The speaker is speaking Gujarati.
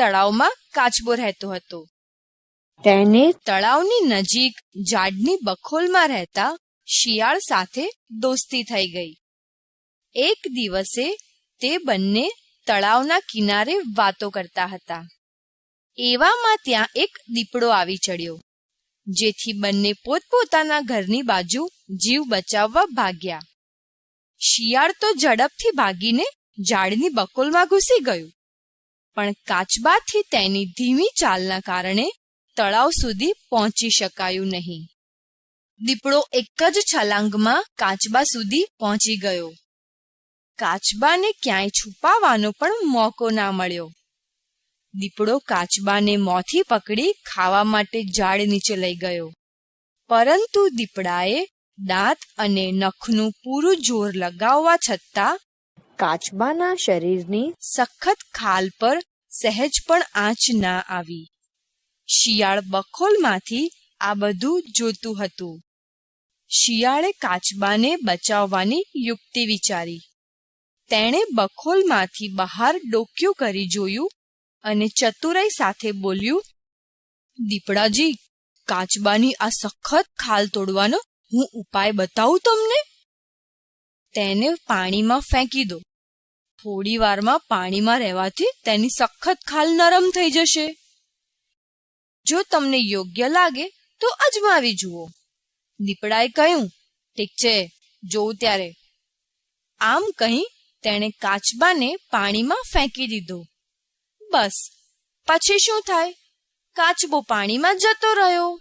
તળાવમાં કાચબો રહેતો હતો. તેને તળાવની નજીક ઝાડની બખોલમાં રહેતા શિયાળ સાથે દોસ્તી થઈ ગઈ. એક દિવસે તે બંને તળાવના કિનારે વાતો કરતા હતા. એવામાં ત્યાં એક દીપડો આવી ચડ્યો જેથી બંને પોતપોતાના ઘરની બાજુ જીવ બચાવવા ભાગ્યા. શિયાળ તો ઝડપથી ભાગીને ઝાડની બકોલમાં ઘૂસી ગયું. પણ કાચબાથી તેની ધીમી ચાલના કારણે તળાવ સુધી પહોંચી શકાયું નહીં. દીપડો એક જ છલાંગમાં કાચબા સુધી પહોંચી ગયો. કાચબાને ક્યાંય છુપાવાનો પણ મોકો ના મળ્યો. દીપડો કાચબાને મોંથી પકડી ખાવા માટે ઝાડ નીચે લઈ ગયો. પરંતુ દીપડાએ દાંત અને નખનું પૂરું જોર લગાવવા છતાં કાચબાના શરીરની સખત ખાલ પર સહેજ પણ આંચ ના આવી. શિયાળ બખોલમાંથી આ બધું જોતું હતું. શિયાળે કાચબાને બચાવવાની યુક્તિ વિચારી. તેણે બખોલમાંથી બહાર ડોક્યું કરી જોયું અને ચતુરાઈ સાથે બોલ્યું, દીપડાજી, કાચબાની આ સખત ખાલ તોડવાનો હું ઉપાય બતાવું તમને? તેને પાણીમાં ફેંકી દો. થોડી વારમાં પાણીમાં રહેવાથી તેની સખત ખાલ નરમ થઈ જશે. જો તમને યોગ્ય લાગે તો અજમાવી જુઓ. દીપડાએ કહ્યું, ઠીક છે, જોઉં ત્યારે. આમ કહી તેણે કાચબાને પાણીમાં ફેંકી દીધો. બસ, પછી શું થાય? કાચબો પાણીમાં જતો રહ્યો.